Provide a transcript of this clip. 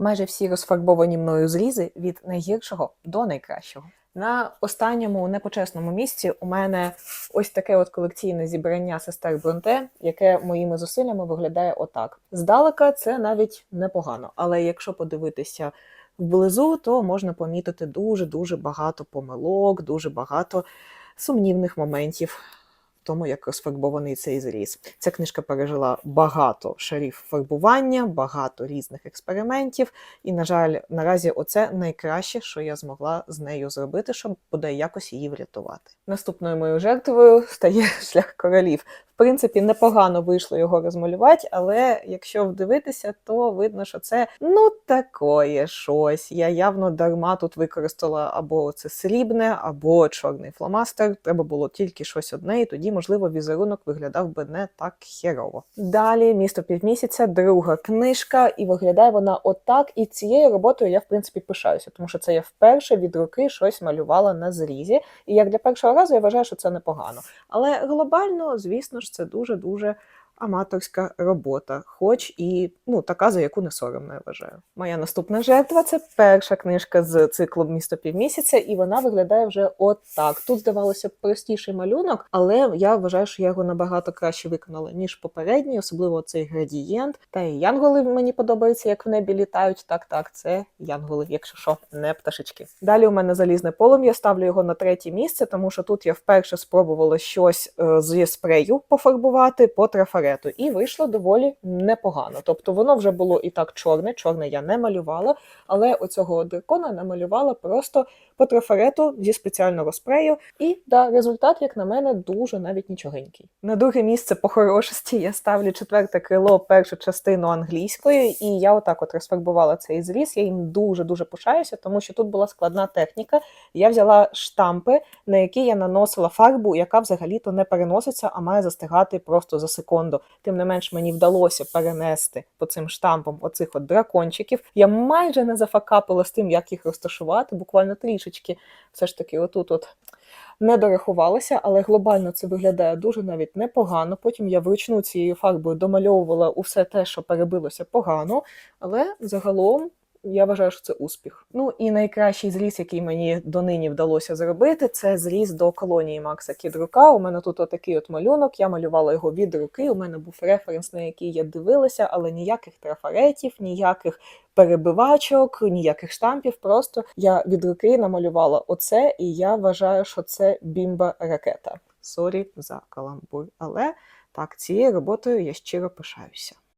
Майже всі розфарбовані мною зрізи від найгіршого до найкращого. На останньому непочесному місці у мене ось таке от колекційне зібрання сестер Бронте, яке моїми зусиллями виглядає отак. Здалека це навіть непогано, але якщо подивитися вблизу, то можна помітити дуже дуже багато помилок, дуже багато сумнівних моментів. Тому як розфарбований цей зріз. Ця книжка пережила багато шарів фарбування, багато різних експериментів. І, на жаль, наразі оце найкраще, що я змогла з нею зробити, щоб бодай якось її врятувати. Наступною моєю жертвою стає шлях королів. Принципі, непогано вийшло його розмалювати, але якщо вдивитися, то видно, що це ну такое щось. Я явно дарма тут використала або це срібне, або чорний фломастер. Треба було тільки щось одне, і тоді, можливо, візерунок виглядав би не так херово. Далі місто півмісяця, друга книжка, і виглядає вона отак. І цією роботою я в принципі пишаюся, тому що це я вперше від руки щось малювала на зрізі. І як для першого разу я вважаю, що це непогано. Але глобально, звісно ж, це дуже-дуже аматорська робота, хоч і ну, така, за яку не соромно, я вважаю. Моя наступна жертва це перша книжка з циклу Місто півмісяця, і вона виглядає вже отак. Тут здавалося б простіший малюнок, але я вважаю, що я його набагато краще виконала, ніж попередній, особливо цей градієнт. Та і янголи мені подобаються, як в небі літають. Так, так, це янголи, якщо що, не пташечки. Далі у мене залізне полум'я, ставлю його на третє місце, тому що тут я вперше спробувала щось е, зі спрею пофарбувати по трафарету, і вийшло доволі непогано. Тобто воно вже було і так чорне, чорне я не малювала, але оцього дракона намалювала просто по трафарету зі спеціального спрею. І да, результат, як на мене, дуже навіть нічогенький. На друге місце по хорошості я ставлю четверте крило, першу частину англійської, і я отак от розфарбувала цей зріз. Я їм дуже дуже пишаюся, тому що тут була складна техніка. Я взяла штампи, на які я наносила фарбу, яка взагалі-то не переноситься, а має застигати просто за секунду. Тим не менш, мені вдалося перенести по цим штампам оцих от дракончиків. Я майже не зафакапила з тим, як їх розташувати, буквально трішечки. Все ж таки, отут от. Не дорахувалася, але глобально це виглядає дуже навіть непогано. Потім я вручну цією фарбою домальовувала усе те, що перебилося погано, але загалом я вважаю, що це успіх. Ну і найкращий зріз, який мені донині вдалося зробити, це зріз до колонії Макса Кідрука. У мене тут отакий от малюнок. Я малювала його від руки. У мене був референс, на який я дивилася, але ніяких трафаретів, ніяких перебивачок, ніяких штампів. Просто я від руки намалювала оце, і я вважаю, що це бімба ракета. Сорі за каламбур, але так цією роботою я щиро пишаюся.